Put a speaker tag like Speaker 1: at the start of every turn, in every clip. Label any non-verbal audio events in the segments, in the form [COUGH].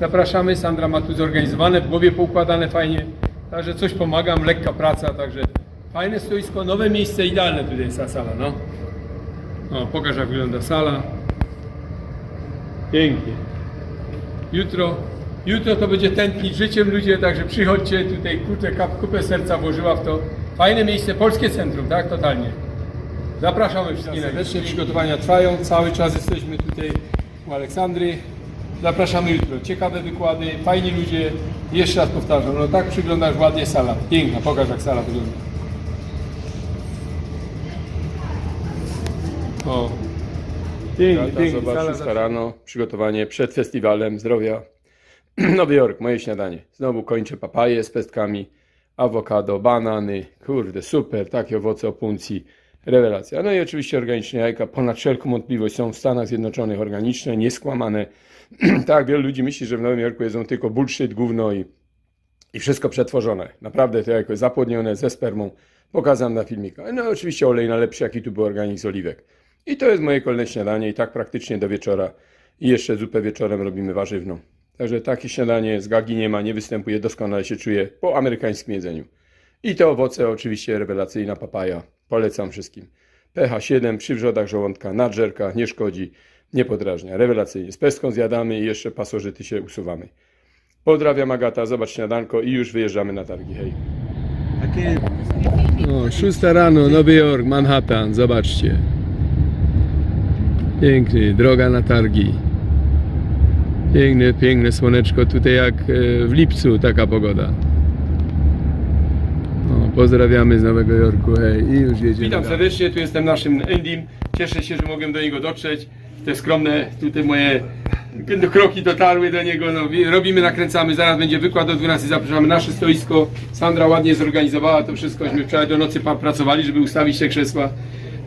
Speaker 1: Zapraszamy, Sandra ma tu zorganizowane, w głowie poukładane fajnie, także coś pomagam, lekka praca, także fajne stoisko, nowe miejsce, idealne tutaj jest ta sala, no. O, pokaż jak wygląda sala. Pięknie. Jutro, jutro to będzie tętnić życiem ludzie, także przychodźcie tutaj, kurczę, kap- kupę serca włożyła w to. Fajne miejsce, polskie centrum, tak? Totalnie. Zapraszamy wszystkich najlepsze. Przygotowania trwają, cały czas jesteśmy tutaj u Aleksandry. Zapraszamy jutro. Ciekawe wykłady, fajni ludzie. Jeszcze raz powtarzam, no tak przyglądasz ładnie sala. Piękna, pokaż jak sala wygląda. O. Pięknie, pięknie.
Speaker 2: zobaczył
Speaker 1: Sala
Speaker 2: starano przygotowanie przed festiwalem zdrowia. [CLEARS THROAT] Nowy Jork, moje śniadanie. Znowu kończę papaje z pestkami, awokado, banany. Kurde, super, takie owoce opuncji. Rewelacja. No i oczywiście organiczne jajka, ponad wszelką wątpliwość, są w Stanach Zjednoczonych organiczne, nieskłamane. [CLEARS THROAT] tak, wielu ludzi myśli, że w Nowym Jorku jedzą tylko bullshit, gówno i, i wszystko przetworzone. Naprawdę to jest zapłodnione ze spermą. Pokazam na filmikach. No oczywiście olej najlepszy, jaki tu był organik z oliwek. I to jest moje kolejne śniadanie i tak praktycznie do wieczora. I jeszcze zupę wieczorem robimy warzywną. Także takie śniadanie z gagi nie ma, nie występuje, doskonale się czuję po amerykańskim jedzeniu. I te owoce oczywiście rewelacyjna papaja. Polecam wszystkim. pH 7 przy wrzodach żołądka, nadżerka, nie szkodzi, nie podrażnia. Rewelacyjnie. Z pestką zjadamy i jeszcze pasożyty się usuwamy. Pozdrawiam Agata, zobacz śniadanko i już wyjeżdżamy na targi. Hej.
Speaker 1: O, 6 rano, Nowy Jork, Manhattan, zobaczcie. Piękny, droga na targi. Piękne, piękne słoneczko, tutaj jak e, w lipcu taka pogoda. O, pozdrawiamy z Nowego Jorku, hej, i już jedziemy. Witam serdecznie, tu jestem naszym Endym. Cieszę się, że mogłem do niego dotrzeć. Te skromne, tutaj moje kroki dotarły do niego. No, robimy, nakręcamy, zaraz będzie wykład o 12, zapraszamy nasze stoisko. Sandra ładnie zorganizowała to wszystko, myśmy wczoraj do nocy pracowali, żeby ustawić te krzesła.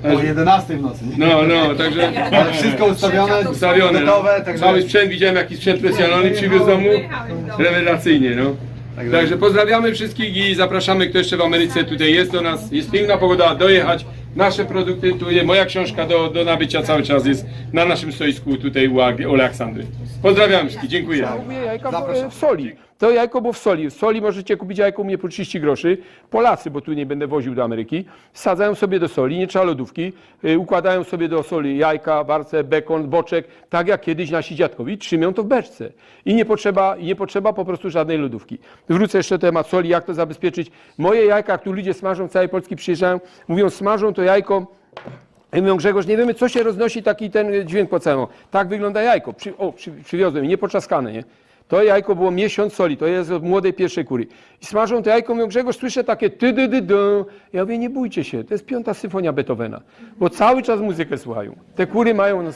Speaker 3: O 11 w nocy.
Speaker 1: No, no, także
Speaker 3: Ale wszystko ustawione,
Speaker 1: ustawione.
Speaker 3: gotowe,
Speaker 1: no.
Speaker 3: także
Speaker 1: Cały sprzęt, widziałem jaki sprzęt profesjonalny przywiózł z domu. Rewelacyjnie, no. Także pozdrawiamy wszystkich i zapraszamy, kto jeszcze w Ameryce tutaj jest do nas. Jest piękna pogoda, dojechać. Nasze produkty, tu jest moja książka do, do nabycia cały czas jest na naszym stoisku tutaj u Aleksandry. Pozdrawiam wszystkich, dziękuję.
Speaker 3: Zapraszam.
Speaker 2: w soli. To jajko było w soli. Soli możecie kupić jajko u mnie po 30 groszy. Polacy, bo tu nie będę woził do Ameryki, wsadzają sobie do soli, nie trzeba lodówki, y, układają sobie do soli jajka, warce, bekon, boczek, tak jak kiedyś nasi dziadkowi, trzymią to w beczce. I nie potrzeba, nie potrzeba po prostu żadnej lodówki. Wrócę jeszcze do temat soli, jak to zabezpieczyć. Moje jajka, tu ludzie smażą, całej Polski przyjeżdżają, mówią smażą to jajko, i mówią, Grzegorz, nie wiemy, co się roznosi taki ten dźwięk po całym. Tak wygląda jajko. Przy, o, przy, przywiozłem, nie poczaskane, nie? To jajko było miesiąc soli, to jest od młodej pierwszej kury. I smażą to jajko, mówią, Grzegorz, słyszę takie ty dy dy dy. Ja mówię, nie bójcie się, to jest piąta symfonia Beethovena, bo cały czas muzykę słuchają. Te kury mają non.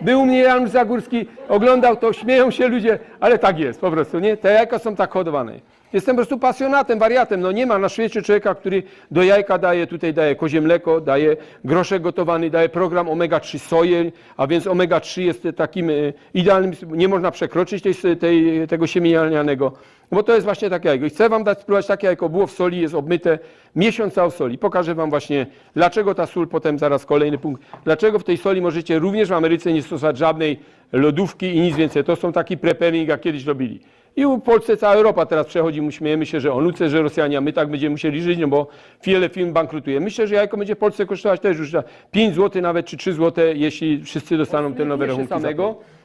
Speaker 2: Był u mnie Jan Zagórski, oglądał to, śmieją się ludzie, ale tak jest po prostu, nie? Te jajka są tak hodowane. Jestem po prostu pasjonatem, wariatem. No nie ma na świecie człowieka, który do jajka daje, tutaj daje kozie mleko, daje groszek gotowany, daje program omega-3 soję, a więc omega-3 jest takim e, idealnym, nie można przekroczyć tej, tej, tego siemienialnianego, bo to jest właśnie takie jajko. I chcę wam dać spróbować takie jajko, było w soli, jest obmyte, miesiąca w soli. Pokażę wam właśnie, dlaczego ta sól, potem zaraz kolejny punkt, dlaczego w tej soli możecie również w Ameryce nie stosować żadnej lodówki i nic więcej. To są taki preparing, jak kiedyś robili. I w Polsce cała Europa teraz przechodzi, my śmiejemy się, że o nuce, że Rosjanie, a my tak będziemy musieli żyć, no bo wiele firm bankrutuje. Myślę, że jajko będzie w Polsce kosztować też już za 5 zł nawet, czy 3 zł, jeśli wszyscy dostaną te nowe rachunki.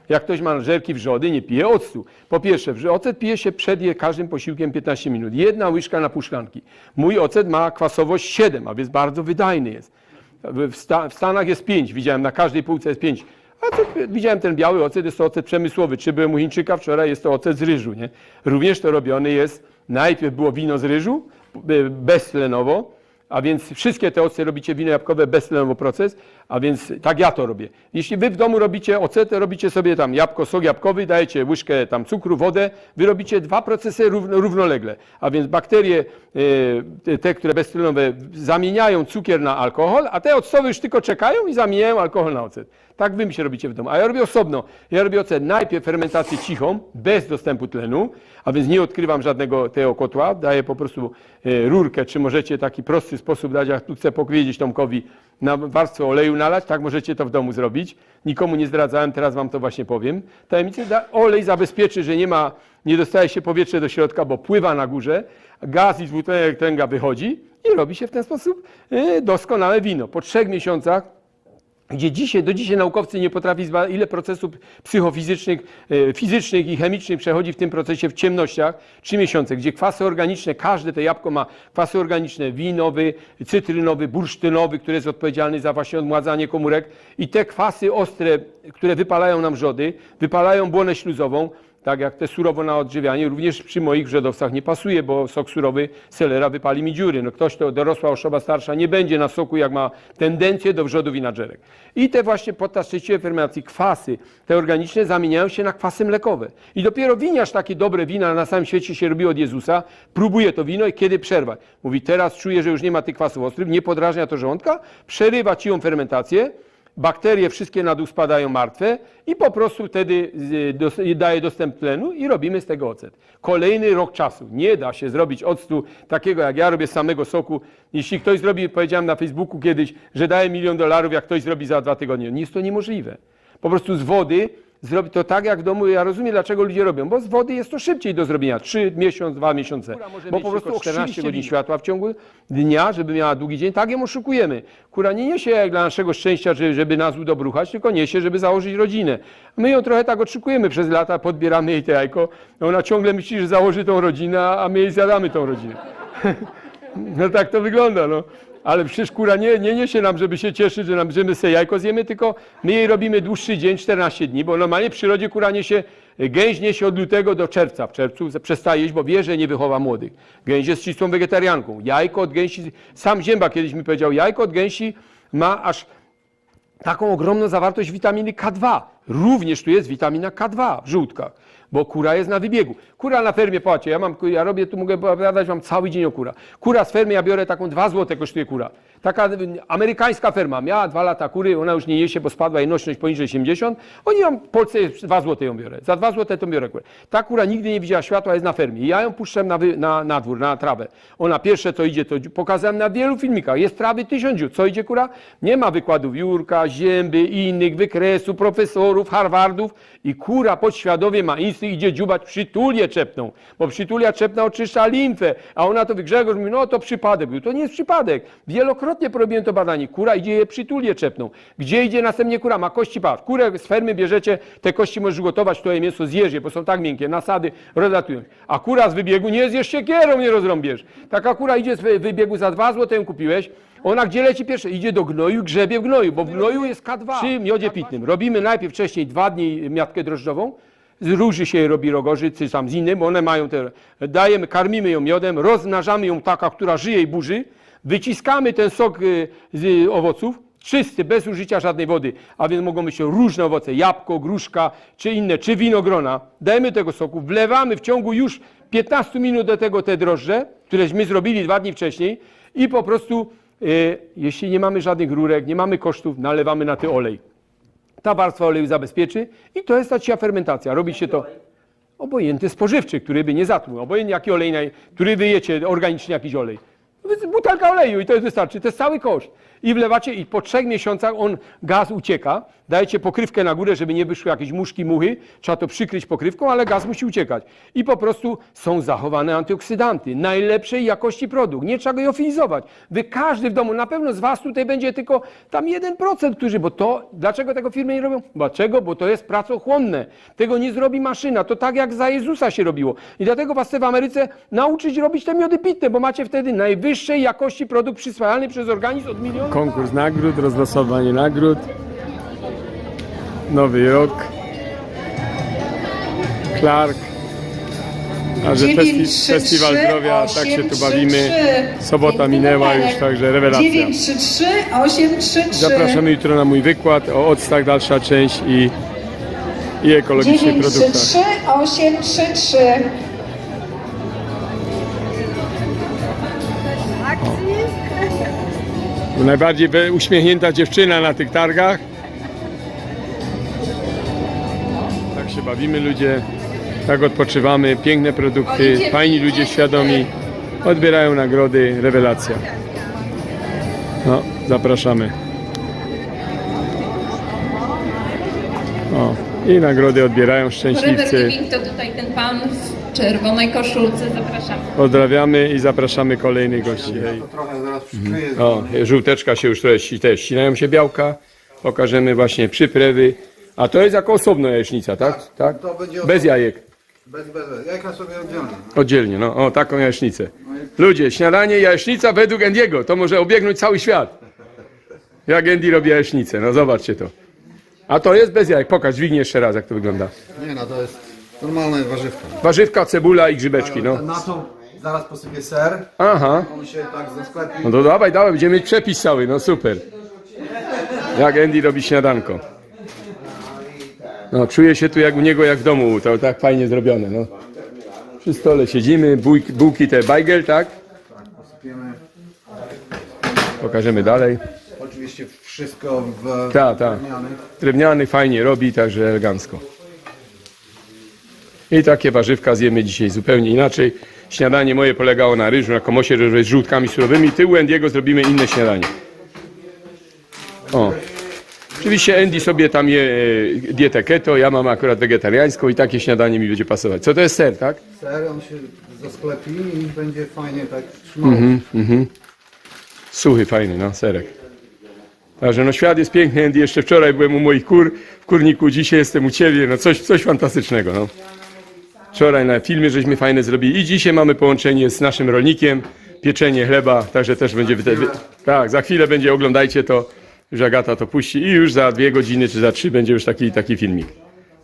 Speaker 2: Jak ktoś ma żerki wrzody, nie pije octu. Po pierwsze, ocet pije się przed je każdym posiłkiem 15 minut. Jedna łyżka na pół szklanki. Mój ocet ma kwasowość 7, a więc bardzo wydajny jest. W Stanach jest 5, widziałem, na każdej półce jest 5. A to, widziałem ten biały ocet, jest to ocet przemysłowy. Czy byłem u Chińczyka wczoraj, jest to ocet z ryżu. Nie? Również to robiony jest, najpierw było wino z ryżu, beztlenowo, a więc wszystkie te ocety robicie wino jabłkowe beztlenowo proces, a więc tak ja to robię. Jeśli wy w domu robicie ocetę, robicie sobie tam jabłko, sok jabłkowy, dajecie łyżkę tam cukru, wodę, wy robicie dwa procesy równo, równolegle. A więc bakterie, e, te, które beztlenowe, zamieniają cukier na alkohol, a te octowe już tylko czekają i zamieniają alkohol na ocet. Tak wy mi się robicie w domu. A ja robię osobno. Ja robię ocet najpierw fermentację cichą, bez dostępu tlenu, a więc nie odkrywam żadnego tego kotła, daję po prostu e, rurkę, czy możecie taki prosty sposób dać, jak tu chcę powiedzieć Tomkowi, na warstwę oleju nalać, tak możecie to w domu zrobić. Nikomu nie zdradzałem, teraz wam to właśnie powiem. Tajemnicę da, olej zabezpieczy, że nie ma, nie dostaje się powietrze do środka, bo pływa na górze, gaz i dwutlenek tęga wychodzi i robi się w ten sposób e, doskonałe wino. Po trzech miesiącach gdzie dzisiaj, do dzisiaj naukowcy nie potrafi zbadać, ile procesów psychofizycznych, e, fizycznych i chemicznych przechodzi w tym procesie w ciemnościach, trzy miesiące, gdzie kwasy organiczne, każde to jabłko ma kwasy organiczne, winowy, cytrynowy, bursztynowy, który jest odpowiedzialny za właśnie odmładzanie komórek. I te kwasy ostre, które wypalają nam wrzody, wypalają błonę śluzową, tak jak te surowo na odżywianie, również przy moich wrzodowcach nie pasuje, bo sok surowy selera wypali mi dziury. No ktoś, to dorosła osoba starsza nie będzie na soku, jak ma tendencję do wrzodów i. I te właśnie podczas trzeciej fermentacji kwasy, te organiczne zamieniają się na kwasy mlekowe. I dopiero winiarz takie dobre wina na całym świecie się robiło od Jezusa, próbuje to wino i kiedy przerwać? Mówi, teraz czuję, że już nie ma tych kwasów ostrych, nie podrażnia to żołądka, przerywa ciją fermentację, bakterie wszystkie na dół spadają martwe i po prostu wtedy dos- daje dostęp tlenu i robimy z tego ocet. Kolejny rok czasu. Nie da się zrobić octu takiego, jak ja robię z samego soku. Jeśli ktoś zrobi, powiedziałem na Facebooku kiedyś, że daje milion dolarów, jak ktoś zrobi za dwa tygodnie. Nie jest to niemożliwe. Po prostu z wody zrobi to tak jak w domu. Ja rozumiem, dlaczego ludzie robią, bo z wody jest to szybciej do zrobienia. Trzy miesiąc, dwa miesiące. Bo po prostu 14 godzin światła w ciągu dnia, żeby miała długi dzień. Tak ją oszukujemy. Kura nie niesie jak dla naszego szczęścia, że- żeby nas udobruchać, tylko niesie, żeby założyć rodzinę. My ją trochę tak oszukujemy przez lata, podbieramy jej te jajko. Ona ciągle myśli, że założy tą rodzinę, a my jej zjadamy tą rodzinę. [LAUGHS] No tak to wygląda, no. Ale przecież kura nie, nie niesie nam, żeby się cieszyć, że nam że my sobie jajko zjemy, tylko my jej robimy dłuższy dzień, 14 dni, bo normalnie w przyrodzie kura niesie, gęś niesie od lutego do czerwca. W czerwcu przestaje jeść, bo wie, że nie wychowa młodych. Gęś jest czystą wegetarianką. Jajko od gęsi, sam Zięba kiedyś mi powiedział, jajko od gęsi ma aż taką ogromną zawartość witaminy K2. Również tu jest witamina K2 w żółtkach, bo kura jest na wybiegu. Kura na fermie, patrzcie, ja, mam, ja robię, tu mogę opowiadać wam cały dzień o kura. Kura z fermy, ja biorę taką 2 złote kosztuje kura. Taka amerykańska ferma, miała dwa lata kury, ona już nie jesie, bo spadła jej nośność poniżej 70. Oni ją, w Polsce 2 złote ją biorę. Za 2 złote to biorę kurę. Ta kura nigdy nie widziała światła, jest na fermie. Ja ją puszczam na, na, na dwór, na trawę. Ona pierwsze co idzie, to pokazałem na wielu filmikach. Jest trawy tysiąciu. Co idzie kura? Nie ma wykładów Jurka, Zięby innych wykresów, profesorów, Harvardów. I kura podświadomie ma instynkt, idzie dziubać przytulię czepną. Bo przytulia czepna oczyszcza limfę. A ona to Grzegorz mówi, no to przypadek był. To nie jest przypadek. Wielokrotnie porobiłem to badanie. Kura idzie je przytulię czepną. Gdzie idzie następnie kura? Ma kości patrz. Kurę z fermy bierzecie, te kości możesz gotować, to je mięso zjeżdżie, bo są tak miękkie, nasady rozlatują. A kura z wybiegu nie zjesz siekierą, nie rozrąbiesz. Taka kura idzie z wy- wybiegu za dwa złote ją kupiłeś, ona gdzie leci pierwsze? Idzie do gnoju, grzebie w gnoju, bo w gnoju jest K2. Przy miodzie pitnym. Robimy najpierw wcześniej dwa dni miatkę drożdżową, z róży się robi rogoży, czy tam z innym, bo one mają te, dajemy, karmimy ją miodem, rozmnażamy ją taka, która żyje i burzy, wyciskamy ten sok y, z owoców, czysty, bez użycia żadnej wody, a więc mogą być różne owoce, jabłko, gruszka, czy inne, czy winogrona. Dajemy tego soku, wlewamy w ciągu już 15 minut do tego te drożdże, któreśmy zrobili dwa dni wcześniej i po prostu, y, jeśli nie mamy żadnych rurek, nie mamy kosztów, nalewamy na ty olej. Ta warstwa oleju zabezpieczy i to jest ta cia fermentacja. Robi się to obojętny spożywczy, który by nie zatruł. Obojętnie jaki olej, który wyjecie, organiczny jakiś olej. Butelka oleju i to jest wystarczy. To jest cały koszt. I wlewacie i po trzech miesiącach on, gaz ucieka. Dajecie pokrywkę na górę, żeby nie wyszły jakieś muszki, muchy. Trzeba to przykryć pokrywką, ale gaz musi uciekać. I po prostu są zachowane antyoksydanty. Najlepszej jakości produkt. Nie trzeba go jofilizować. Wy każdy w domu, na pewno z Was tutaj będzie tylko tam 1%, którzy, bo to, dlaczego tego firmy nie robią? Dlaczego? Bo to jest pracochłonne. Tego nie zrobi maszyna. To tak jak za Jezusa się robiło. I dlatego Was chcę w Ameryce nauczyć robić te miody pitne, bo macie wtedy najwyższej jakości produkt przyswajalny przez organizm od miliona.
Speaker 1: Konkurs nagród, rozlosowanie nagród. Nowy rok. Clark. A że
Speaker 4: Dziewięć,
Speaker 1: festi
Speaker 4: trzy,
Speaker 1: festiwal
Speaker 4: trzy,
Speaker 1: zdrowia, tak
Speaker 4: osiem,
Speaker 1: się tu bawimy.
Speaker 4: trzy.
Speaker 1: Sobota
Speaker 4: Piękny
Speaker 1: minęła już, także rewelacja.
Speaker 4: 933 833
Speaker 1: Zapraszamy jutro na mój wykład o octach, dalsza część i, i ekologicznych produktach.
Speaker 4: 933 833
Speaker 1: Najbardziej uśmiechnięta dziewczyna na tych targach. Tak się bawimy ludzie, tak odpoczywamy. Piękne produkty, fajni ludzie świadomi. Odbierają nagrody, rewelacja. No, zapraszamy. O, i nagrody odbierają szczęśliwcy.
Speaker 5: Forever Living to tutaj ten pan czerwonej koszulce, zapraszamy.
Speaker 1: Pozdrawiamy i zapraszamy kolejnych gości. Hej.
Speaker 3: To trochę zaraz przykryje.
Speaker 1: O, żółteczka się już trochę też ścinają się białka. Pokażemy właśnie przyprawy. A to jest jako osobno jajecznica, tak? tak?
Speaker 3: to będzie
Speaker 1: Bez
Speaker 3: osobno.
Speaker 1: jajek.
Speaker 3: Bez, bez, bez. Jajka sobie oddzielnie.
Speaker 1: Oddzielnie, no. O, taką jajecznicę. Ludzie, śniadanie jajecznica według Endiego. To może obiegnąć cały świat. Jak Andy robi jajecznicę. No zobaczcie to. A to jest bez jajek. Pokaż, dźwignij jeszcze raz, jak to wygląda.
Speaker 3: Nie no, to jest normalna warzywka.
Speaker 1: Warzywka, cebula i grzybeczki, no.
Speaker 3: Na to zaraz posypię ser.
Speaker 1: Aha.
Speaker 3: On się tak zasklepi.
Speaker 1: No to dawaj, dawaj, będziemy mieć przepis cały, no super. Jak Andy robi śniadanko. No, czuję się tu jak u niego, jak w domu, to tak fajnie zrobione, no. Przy stole siedzimy, bułki, bułki te bajgel, tak?
Speaker 3: Posypiemy.
Speaker 1: Pokażemy dalej.
Speaker 3: Oczywiście wszystko w
Speaker 1: Ta, ta.
Speaker 3: drewnianych.
Speaker 1: Drewniany fajnie robi, także elegancko. I takie warzywka zjemy dzisiaj zupełnie inaczej. Śniadanie moje polegało na ryżu, na komosie ryżowej z żółtkami surowymi. Tył Andiego zrobimy inne śniadanie. O. Oczywiście Andy sobie tam je e, dietę keto, ja mam akurat wegetariańską i takie śniadanie mi będzie pasować. Co to jest ser, tak?
Speaker 3: Ser, on się zasklepi i będzie fajnie tak trzymał.
Speaker 1: Mhm. Suchy, fajny, no, serek. Także no świat jest piękny, Andy. Jeszcze wczoraj byłem u moich kur, w kurniku, dzisiaj jestem u ciebie, no coś, coś fantastycznego, no. Wczoraj na filmie żeśmy fajne zrobili i dzisiaj mamy połączenie z naszym rolnikiem, pieczenie chleba, także też będzie... Wy- Tak, za chwilę będzie, oglądajcie to, już Agata to puści i już za dwie godziny czy za trzy będzie już taki, taki filmik.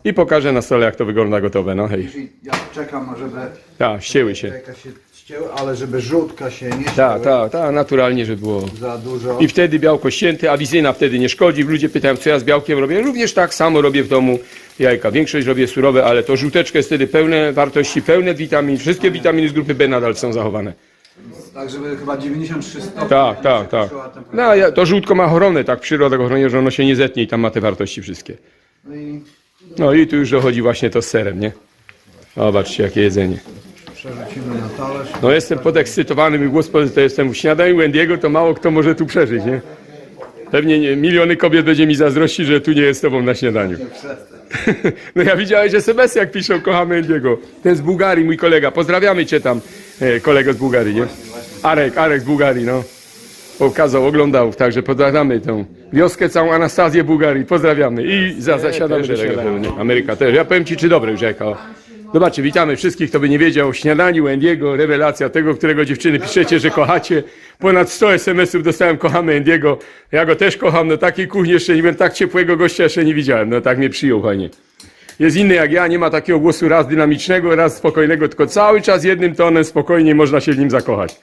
Speaker 1: I pokażę na stole, jak to wygląda gotowe, no hej.
Speaker 3: Ja czekam, żeby
Speaker 1: Tak, ścięły się.
Speaker 3: jajka się ścięły, ale żeby żółtka się nie
Speaker 1: Tak,
Speaker 3: ścięły
Speaker 1: tak, tak, naturalnie, żeby było
Speaker 3: za dużo.
Speaker 1: I wtedy białko ścięte, a wizyna wtedy nie szkodzi. Ludzie pytają, co ja z białkiem robię. Również tak samo robię w domu jajka. Większość robię surowe, ale to żółteczka jest wtedy pełne wartości, pełne witamin. Wszystkie witaminy z grupy B nadal są zachowane.
Speaker 3: Tak, żeby chyba 93 stopni.
Speaker 1: Tak, tak, tak. No, ja- to żółtko ma ochronę, tak przyroda go chroni, że ono się nie zetnie i tam ma te wartości wszystkie.
Speaker 3: No i
Speaker 1: No i tu już dochodzi właśnie to z serem, nie? Zobaczcie, jakie jedzenie.
Speaker 3: Przerzucimy na talerz.
Speaker 1: No jestem podekscytowany, mój głos to jestem w śniadaniu Wendiego, to mało kto może tu przeżyć, nie? Pewnie nie, miliony kobiet będzie mi zazdrościć, że tu nie jest z tobą na śniadaniu. [LAUGHS] No ja widziałeś SMS jak piszą, kochamy Wendiego. Ten z Bułgarii, mój kolega. Pozdrawiamy cię tam, e, kolego z Bułgarii, nie? Arek, Arek z Bułgarii, no. Pokazał, oglądał, także pozdrawiamy tą wioskę, całą Anastazję Bułgarii, pozdrawiamy i za, zasiadamy do śniadania. Ameryka też. Ja powiem ci, czy dobre już jajka. Zobaczcie, witamy wszystkich, kto by nie wiedział o śniadaniu Endiego, rewelacja tego, którego dziewczyny piszecie, że kochacie. Ponad 100 SMS-ów dostałem, kochamy Endiego. Ja go też kocham, no takiej kuchni jeszcze nie wiem, tak ciepłego gościa jeszcze nie widziałem, no tak mnie przyjął fajnie. Jest inny jak ja, nie ma takiego głosu raz dynamicznego, raz spokojnego, tylko cały czas jednym tonem spokojnie można się w nim zakochać.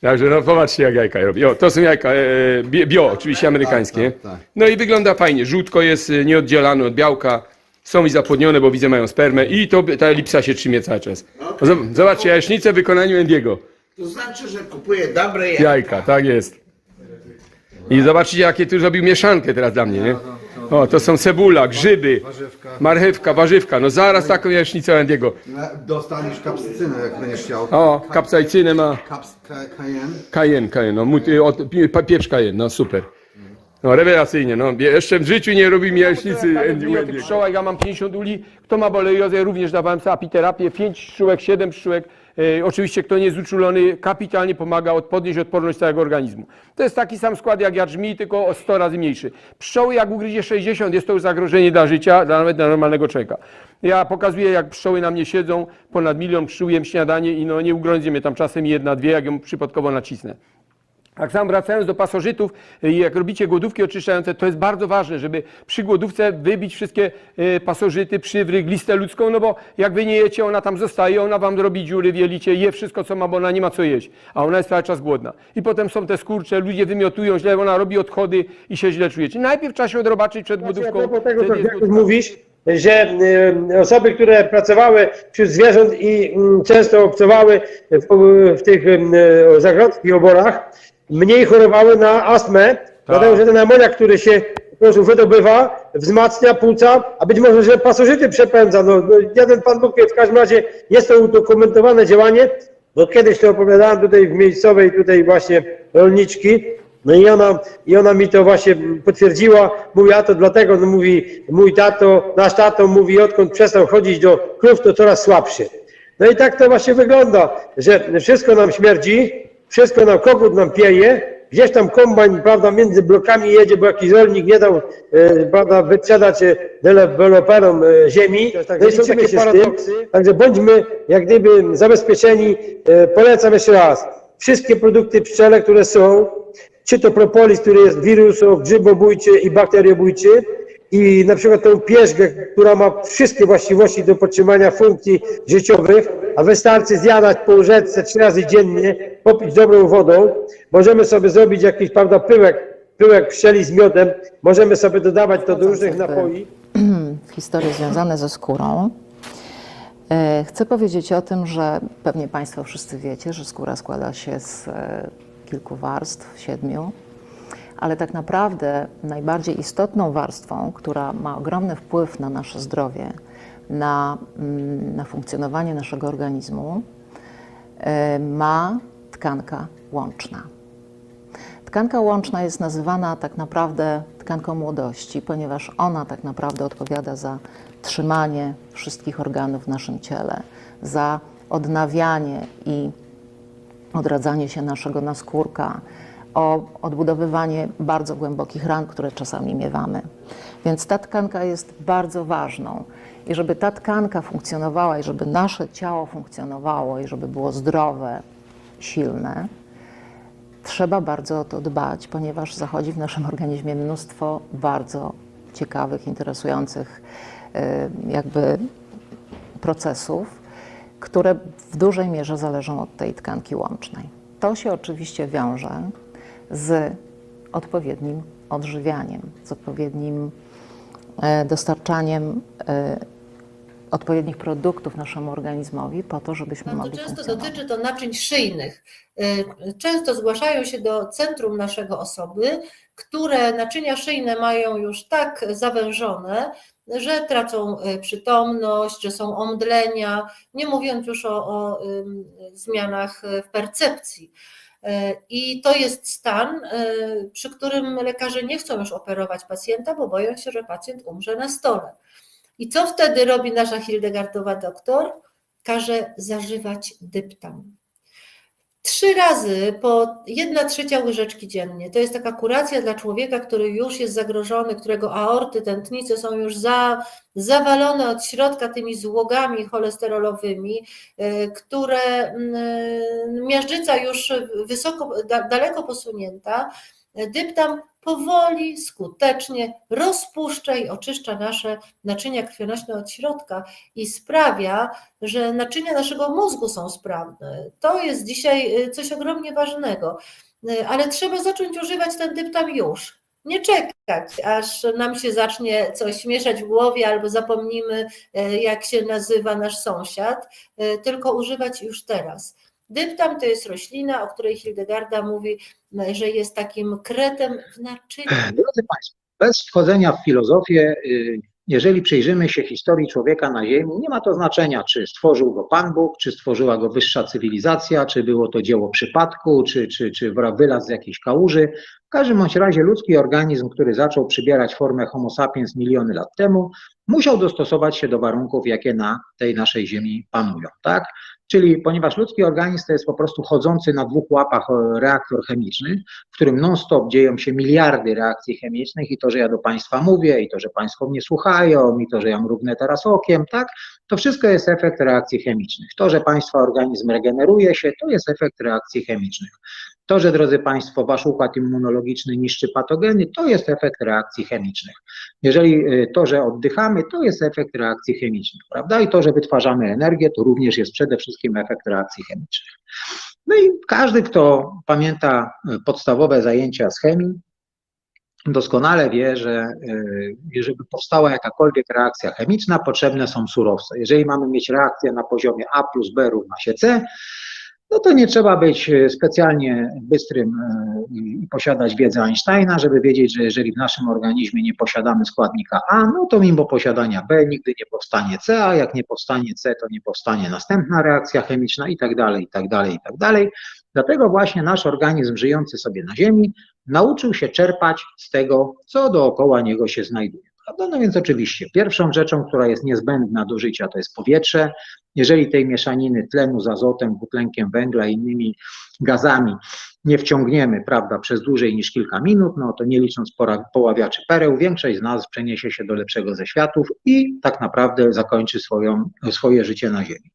Speaker 1: Także no popatrzcie jak jajka robi. O, to są jajka e, bi- bio, oczywiście amerykańskie.
Speaker 3: tak, tak.
Speaker 1: No i wygląda fajnie. Żółtko jest e, nieoddzielane od białka. Są i zapłodnione, bo widzę mają spermę i to, ta elipsa się trzymie cały czas. O, zob- Zobaczcie, jajecznicę w wykonaniu Endiego.
Speaker 6: To znaczy, że kupuję dobre jajka.
Speaker 1: Jajka, tak jest. I zobaczcie, jakie tu zrobił mieszankę teraz dla mnie, nie? O, to są cebula, grzyby,
Speaker 3: Warzywka.
Speaker 1: marchewka, warzywka. No zaraz taką jajecznicę Endiego.
Speaker 3: Dostaniesz kapsycynę, jak będziesz chciał.
Speaker 1: O, kapsajcynę ma.
Speaker 3: Kaps, ka, cayenne.
Speaker 1: Kajen, kajen, no, mut- y, od, pieprz kajen, no super. No rewelacyjnie, no. Jeszcze w życiu nie robi mi jaśnicy Andy. Pszczołek, ja mam 50 uli. Kto ma bolejozę, również dawałem sobie apiterapię. 5 pszczółek, 7 pszczółek. E, oczywiście kto nie jest uczulony, kapitalnie pomaga od, podnieść odporność całego organizmu. To jest taki sam skład jak jarzmi, tylko o 100 razy mniejszy. Pszczoły jak ugryzie 60, jest to już zagrożenie dla życia, dla, nawet dla normalnego człowieka. Ja pokazuję jak pszczoły na mnie siedzą, ponad milion pszczół jem śniadanie i no nie ugrądzi mnie tam czasem jedna, dwie, jak ją przypadkowo nacisnę. Tak samo wracając do pasożytów, y, jak robicie głodówki oczyszczające, to jest bardzo ważne, żeby przy głodówce wybić wszystkie y, pasożyty, przywry, glistę ludzką, no bo jak wy nie jecie, ona tam zostaje, ona wam robi dziury w jelicie, je wszystko co ma, bo ona nie ma co jeść, a ona jest cały czas głodna. I potem są te skurcze, ludzie wymiotują źle, ona robi odchody i się źle czujecie. Najpierw trzeba się odrobaczyć przed
Speaker 7: Znaczy,
Speaker 1: głodówką.
Speaker 7: a propos tego, co mówisz, że y, osoby, które pracowały wśród zwierząt i mm, często obcowały w, w tych y, zagrodzkich oborach, mniej chorowały na astmę, dlatego że ten amoniak, który się po prostu wydobywa, wzmacnia płuca, a być może, że pasożyty przepędza. No, no, jeden pan Bóg wie, w każdym razie jest to udokumentowane działanie, bo kiedyś to opowiadałem tutaj w miejscowej tutaj właśnie rolniczki, No i ona, i ona mi to właśnie potwierdziła, mówi, a to dlatego, no mówi, mój tato, nasz tato mówi, odkąd przestał chodzić do krów, to coraz słabszy. No i tak to właśnie wygląda, że wszystko nam śmierdzi, wszystko nam, kogut nam pieje, gdzieś tam kombajn, prawda, między blokami jedzie, bo jakiś rolnik nie dał, e, prawda, wyprzedać e, deweloperom e, ziemi. No i są takie paradoksy. Także bądźmy jak gdyby zabezpieczeni. E, polecam jeszcze raz, wszystkie produkty pszczele, które są, czy to propolis, który jest wirusogrzybobójczy i bakteriobójczy, i na przykład tą pierzgę, która ma wszystkie właściwości do podtrzymania funkcji życiowych, a wystarczy zjadać po łyżeczce trzy razy dziennie, popić dobrą wodą, możemy sobie zrobić jakiś, prawda, pyłek, pyłek pszczeli z miodem, możemy sobie dodawać to do różnych napoi. [CLEARS THROAT]
Speaker 8: historie związane ze skórą. E, Chcę powiedzieć o tym, że pewnie Państwo wszyscy wiecie, że skóra składa się z e, kilku warstw, siedmiu, ale tak naprawdę najbardziej istotną warstwą, która ma ogromny wpływ na nasze zdrowie, na, mm, na funkcjonowanie naszego organizmu, e, ma tkanka łączna. Tkanka łączna jest nazywana tak naprawdę tkanką młodości, ponieważ ona tak naprawdę odpowiada za trzymanie wszystkich organów w naszym ciele, za odnawianie i odradzanie się naszego naskórka, o odbudowywanie bardzo głębokich ran, które czasami miewamy. Więc ta tkanka jest bardzo ważną. I żeby ta tkanka funkcjonowała, i żeby nasze ciało funkcjonowało, i żeby było zdrowe, silne, trzeba bardzo o to dbać, ponieważ zachodzi w naszym organizmie mnóstwo bardzo ciekawych, interesujących y, jakby procesów, które w dużej mierze zależą od tej tkanki łącznej. To się oczywiście wiąże z odpowiednim odżywianiem, z odpowiednim e, dostarczaniem e, odpowiednich produktów naszemu organizmowi po to, żebyśmy
Speaker 9: Bardzo
Speaker 8: mogli
Speaker 9: często dotyczy to naczyń szyjnych. Y, Często zgłaszają się do centrum naszego osoby, które naczynia szyjne mają już tak zawężone, że tracą przytomność, że są omdlenia, nie mówiąc już o, o zmianach w percepcji. Y, I to jest stan, y, przy którym lekarze nie chcą już operować pacjenta, bo boją się, że pacjent umrze na stole. I co wtedy robi nasza Hildegardowa doktor? Każe zażywać dyptam. Trzy razy po jedna trzecia łyżeczki dziennie. To jest taka kuracja dla człowieka, który już jest zagrożony, którego aorty, tętnice są już za, zawalone od środka tymi złogami cholesterolowymi, y, które mm, miażdżyca już wysoko, da, daleko posunięta. Dyptam powoli, skutecznie rozpuszcza i oczyszcza nasze naczynia krwionośne od środka i sprawia, że naczynia naszego mózgu są sprawne. To jest dzisiaj y, coś ogromnie ważnego, Y, ale trzeba zacząć używać ten dyptam już. Nie czekać, aż nam się zacznie coś mieszać w głowie albo zapomnimy, y, jak się nazywa nasz sąsiad, tylko używać już teraz. Dyptam to jest roślina, o której Hildegarda mówi, że jest takim kretem w naczyniu.
Speaker 10: Drodzy Państwo, bez wchodzenia w filozofię, y, jeżeli przyjrzymy się historii człowieka na Ziemi, nie ma to znaczenia, czy stworzył go Pan Bóg, czy stworzyła go wyższa cywilizacja, czy było to dzieło przypadku, czy, czy, czy wylaz z jakiejś kałuży. W każdym bądź razie ludzki organizm, który zaczął przybierać formę Homo sapiens miliony lat temu, musiał dostosować się do warunków, jakie na tej naszej Ziemi panują. Tak? Czyli ponieważ ludzki organizm to jest po prostu chodzący na dwóch łapach e, reaktor chemiczny, w którym non-stop dzieją się miliardy reakcji chemicznych i to, że ja do Państwa mówię, i to, że Państwo mnie słuchają, i to, że ja mrugnę teraz okiem, tak, to wszystko jest efekt reakcji chemicznych. To, że Państwa organizm regeneruje się, to jest efekt reakcji chemicznych. To, że drodzy Państwo, Wasz układ immunologiczny niszczy patogeny, to jest efekt reakcji chemicznych. Jeżeli y, to, że oddychamy, to jest efekt reakcji chemicznych, prawda? I to, że wytwarzamy energię, to również jest przede wszystkim efekt reakcji chemicznych. No i każdy, kto pamięta y, podstawowe zajęcia z chemii, doskonale wie, że y, żeby powstała jakakolwiek reakcja chemiczna, potrzebne są surowce. Jeżeli mamy mieć reakcję na poziomie A plus B równa się C, no to nie trzeba być e, specjalnie bystrym e, i posiadać wiedzę Einsteina, żeby wiedzieć, że jeżeli w naszym organizmie nie posiadamy składnika A, no to mimo posiadania B nigdy nie powstanie C, a jak nie powstanie C, to nie powstanie następna reakcja chemiczna i tak dalej, i tak dalej, i tak dalej. Dlatego właśnie nasz organizm żyjący sobie na Ziemi nauczył się czerpać z tego, co dookoła niego się znajduje. Prawda? No więc oczywiście pierwszą rzeczą, która jest niezbędna do życia, to jest powietrze. Jeżeli tej mieszaniny tlenu z azotem, dwutlenkiem węgla i innymi gazami nie wciągniemy, prawda, przez dłużej niż kilka minut, no to nie licząc poławiaczy pereł, większość z nas przeniesie się do lepszego ze światów i tak naprawdę zakończy swoją, swoje życie na Ziemi.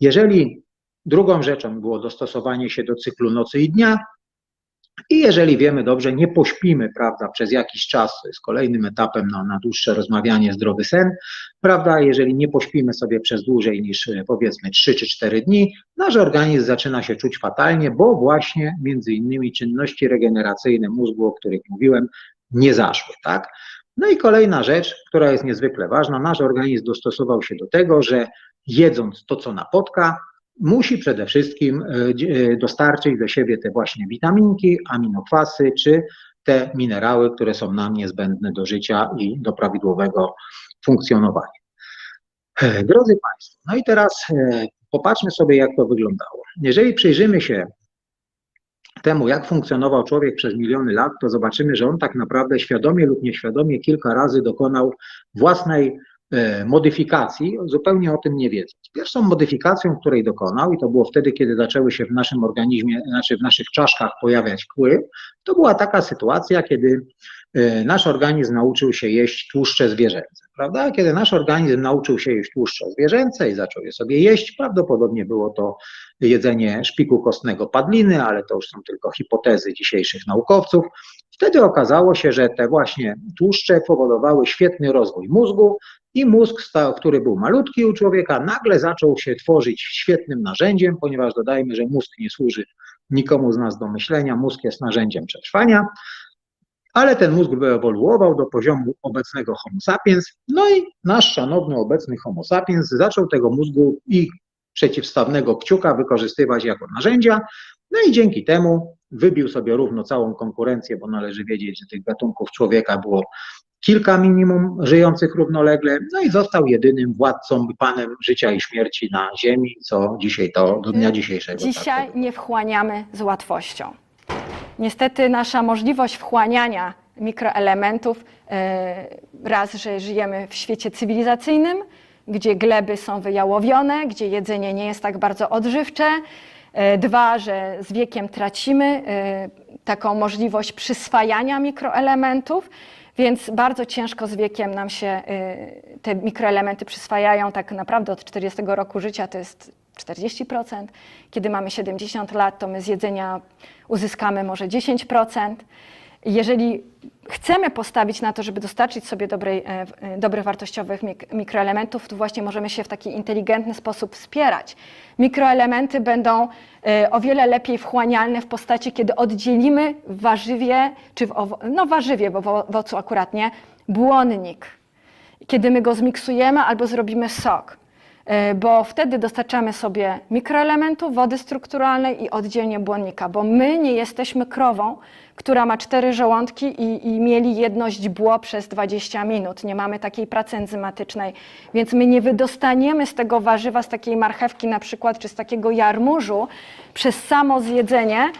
Speaker 10: Jeżeli drugą rzeczą było dostosowanie się do cyklu nocy i dnia, i jeżeli wiemy dobrze, nie pośpimy, prawda, przez jakiś czas, to jest kolejnym etapem na, na dłuższe rozmawianie, zdrowy sen, prawda, jeżeli nie pośpimy sobie przez dłużej niż e, powiedzmy 3 czy 4 dni, nasz organizm zaczyna się czuć fatalnie, bo właśnie między innymi czynności regeneracyjne mózgu, o których mówiłem, nie zaszły, tak. No i kolejna rzecz, która jest niezwykle ważna, nasz organizm dostosował się do tego, że jedząc to, co napotka, musi przede wszystkim e, e, dostarczyć do siebie te właśnie witaminki, aminokwasy czy te minerały, które są nam niezbędne do życia i do prawidłowego funkcjonowania. E, Drodzy Państwo, no i teraz popatrzmy sobie, jak to wyglądało. Jeżeli przyjrzymy się temu, jak funkcjonował człowiek przez miliony lat, to zobaczymy, że on tak naprawdę świadomie lub nieświadomie kilka razy dokonał własnej modyfikacji, zupełnie o tym nie wiedząc. Pierwszą modyfikacją, której dokonał, i to było wtedy, kiedy zaczęły się w naszym organizmie, znaczy w naszych czaszkach pojawiać kły, to była taka sytuacja, kiedy e, nasz organizm nauczył się jeść tłuszcze zwierzęce, prawda? Kiedy nasz organizm nauczył się jeść tłuszcze zwierzęce i zaczął je sobie jeść, prawdopodobnie było to jedzenie szpiku kostnego padliny, ale to już są tylko hipotezy dzisiejszych naukowców. Wtedy okazało się, że te właśnie tłuszcze powodowały świetny rozwój mózgu i mózg, który był malutki u człowieka, nagle zaczął się tworzyć świetnym narzędziem, ponieważ dodajmy, że mózg nie służy nikomu z nas do myślenia, mózg jest narzędziem przetrwania, ale ten mózg wyewoluował do poziomu obecnego Homo sapiens, no i nasz szanowny obecny Homo sapiens zaczął tego mózgu i przeciwstawnego kciuka wykorzystywać jako narzędzia, no i dzięki temu wybił sobie równo całą konkurencję, bo należy wiedzieć, że tych gatunków człowieka było kilka minimum żyjących równolegle, no i został jedynym władcą, panem życia i śmierci na Ziemi, co dzisiaj to do dnia dzisiejszego. tak
Speaker 11: Dzisiaj
Speaker 10: to
Speaker 11: nie wchłaniamy z łatwością. Niestety nasza możliwość wchłaniania mikroelementów, e, raz, że żyjemy w świecie cywilizacyjnym, gdzie gleby są wyjałowione, gdzie jedzenie nie jest tak bardzo odżywcze, e, dwa, że z wiekiem tracimy e, taką możliwość przyswajania mikroelementów, więc bardzo ciężko z wiekiem nam się e, te mikroelementy przyswajają. Tak naprawdę od 40 roku życia to jest 40%. Kiedy mamy 70 lat, to my z jedzenia uzyskamy może 10%. Jeżeli chcemy postawić na to, żeby dostarczyć sobie dobrej, e, e, dobrych wartościowych mik- mikroelementów, to właśnie możemy się w taki inteligentny sposób wspierać. Mikroelementy będą e, o wiele lepiej wchłanialne w postaci, kiedy oddzielimy w warzywie, czy w owo- no warzywie, bo w owocu akurat nie, błonnik. Kiedy my go zmiksujemy albo zrobimy sok bo wtedy dostarczamy sobie mikroelementów, wody strukturalnej i oddzielnie błonnika, bo my nie jesteśmy krową, która ma cztery żołądki i, i mieli jedność bło przez 20 minut. Nie mamy takiej pracy enzymatycznej, więc my nie wydostaniemy z tego warzywa, z takiej marchewki na przykład, czy z takiego jarmużu przez samo zjedzenie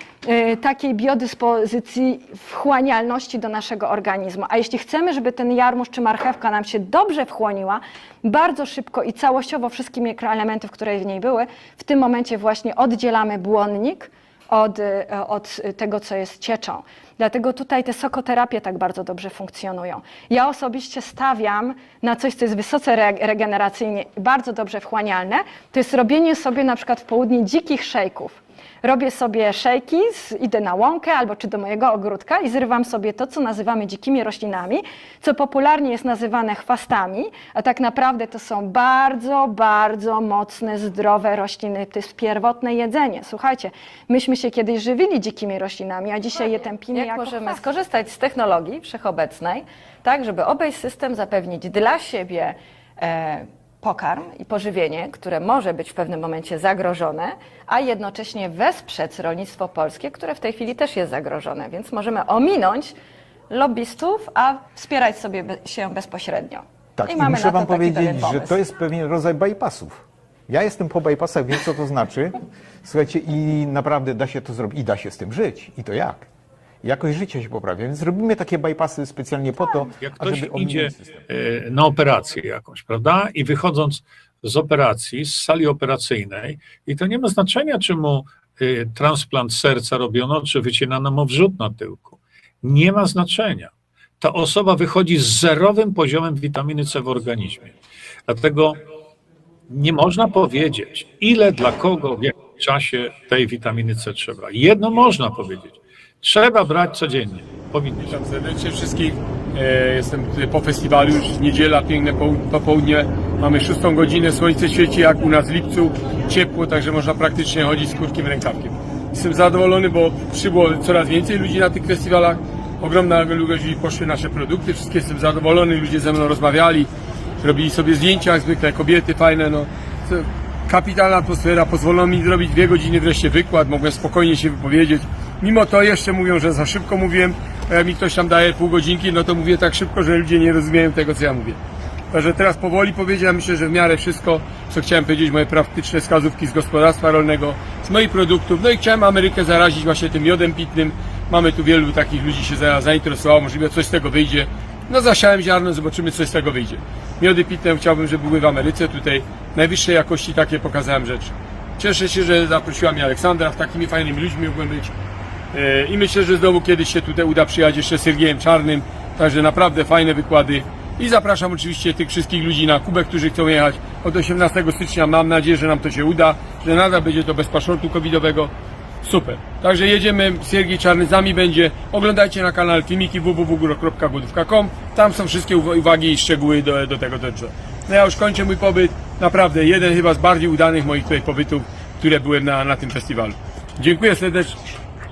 Speaker 11: y, takiej biodyspozycji wchłanialności do naszego organizmu. A jeśli chcemy, żeby ten jarmuż czy marchewka nam się dobrze wchłoniła, bardzo szybko i całościowo wszystkie mikroelementy, które w niej były, w tym momencie właśnie oddzielamy błonnik od, y, od tego, co jest cieczą. Dlatego tutaj te sokoterapie tak bardzo dobrze funkcjonują. Ja osobiście stawiam na coś, co jest wysoce re- regeneracyjnie bardzo dobrze wchłanialne, to jest robienie sobie na przykład w południe dzikich szejków. Robię sobie szejki, idę na łąkę albo czy do mojego ogródka i zrywam sobie to, co nazywamy dzikimi roślinami, co popularnie jest nazywane chwastami, a tak naprawdę to są bardzo, bardzo mocne, zdrowe rośliny. To jest pierwotne jedzenie. Słuchajcie, myśmy się kiedyś żywili dzikimi roślinami, a dzisiaj je tępimy
Speaker 12: Jak
Speaker 11: jako
Speaker 12: możemy
Speaker 11: chwasty.
Speaker 12: skorzystać z technologii wszechobecnej, tak żeby obejść system, zapewnić dla siebie e,
Speaker 11: pokarm i pożywienie, które może być w pewnym momencie zagrożone, a jednocześnie wesprzeć rolnictwo polskie, które w tej chwili też jest zagrożone. Więc możemy ominąć lobbystów, a wspierać sobie się bezpośrednio.
Speaker 12: Tak, i,
Speaker 11: mamy
Speaker 12: muszę
Speaker 11: na to
Speaker 12: wam
Speaker 11: taki
Speaker 12: powiedzieć, że to jest pewien rodzaj bypassów. Ja jestem po bypassach, wiem co to znaczy. Słuchajcie, i naprawdę da się to zrobić. I da się z tym żyć. I to jak? Jakość życia się poprawia. Więc robimy takie bypassy specjalnie po to,
Speaker 13: Jak ktoś
Speaker 12: ażeby
Speaker 13: idzie
Speaker 12: system.
Speaker 13: e, na operację jakąś, prawda? I wychodząc z operacji, z sali operacyjnej, i to nie ma znaczenia, czy mu e, transplant serca robiono, czy wycinano mu wrzód na tyłku. Nie ma znaczenia. Ta osoba wychodzi z zerowym poziomem witaminy C w organizmie. Dlatego nie można powiedzieć, ile dla kogo w jakim czasie tej witaminy C trzeba. Jedno można powiedzieć. Trzeba brać codziennie. Powinno.
Speaker 1: Witam serdecznie wszystkich. E, Jestem po festiwalu, już niedziela, piękne poł- popołudnie. Mamy szóstą godzinę, słońce świeci jak u nas w lipcu, ciepło, także można praktycznie chodzić z krótkim rękawkiem. Jestem zadowolony, bo przybyło coraz więcej ludzi na tych festiwalach. Ogromna ilość ludzi poszły nasze produkty, wszystkie jestem zadowolony, ludzie ze mną rozmawiali, robili sobie zdjęcia, jak zwykle kobiety fajne, no. Kapitalna atmosfera, pozwolono mi zrobić dwie godziny wreszcie wykład, mogłem spokojnie się wypowiedzieć. Mimo to jeszcze mówią, że za szybko mówiłem, a jak mi ktoś tam daje pół godzinki, no to mówię tak szybko, że ludzie nie rozumieją tego, co ja mówię. Także teraz powoli powiedziałem, myślę, że w miarę wszystko, co chciałem powiedzieć, moje praktyczne wskazówki z gospodarstwa rolnego, z moich produktów. No i chciałem Amerykę zarazić właśnie tym miodem pitnym. Mamy tu wielu takich ludzi się za- zainteresowało, możliwe coś z tego wyjdzie. No zasiałem ziarno, zobaczymy coś z tego wyjdzie. Miody pitne chciałbym, żeby były w Ameryce, tutaj najwyższej jakości takie pokazałem rzeczy. Cieszę się, że zaprosiła mnie Aleksandra, z takimi fajnymi ludźmi mogłem być. E, I myślę, że znowu kiedyś się tutaj uda przyjechać jeszcze z Sergiejem Czarnym. Także naprawdę fajne wykłady. I zapraszam oczywiście tych wszystkich ludzi na Kubę, którzy chcą jechać od 18 stycznia. Mam nadzieję, że nam to się uda, że nadal będzie to bez paszportu covidowego. Super. Także jedziemy, Siergiej Czarny z nami będzie. Oglądajcie na kanale filmiki www.godówka.com. Tam są wszystkie uwa- uwagi i szczegóły do, do tego dotyczące. No ja już kończę mój pobyt. Naprawdę jeden chyba z bardziej udanych moich tutaj pobytów, które byłem na, na tym festiwalu. Dziękuję serdecznie.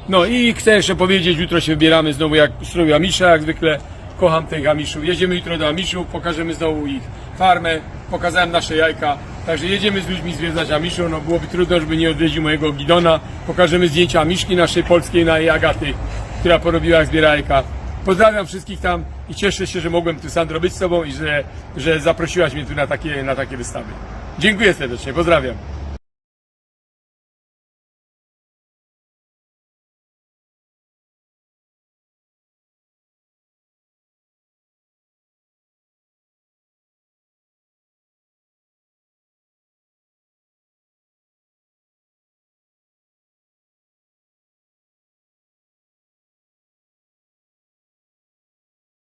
Speaker 1: No i chcę jeszcze powiedzieć, jutro się wybieramy znowu jak w stroju Amisza, jak zwykle. Kocham tych Amiszów. Jedziemy jutro do Amiszów, pokażemy znowu ich farmę, pokazałem nasze jajka. Także jedziemy z ludźmi zwiedzać Amiszów, no byłoby trudno, żeby nie odwiedził mojego Gidona. Pokażemy zdjęcia Amiszki naszej polskiej, na jej Agaty, która porobiła jak zbiera jajka. Pozdrawiam wszystkich tam i cieszę się, że mogłem tu Sandro być z Tobą i że, że zaprosiłaś mnie tu na takie, na takie wystawy. Dziękuję serdecznie, pozdrawiam.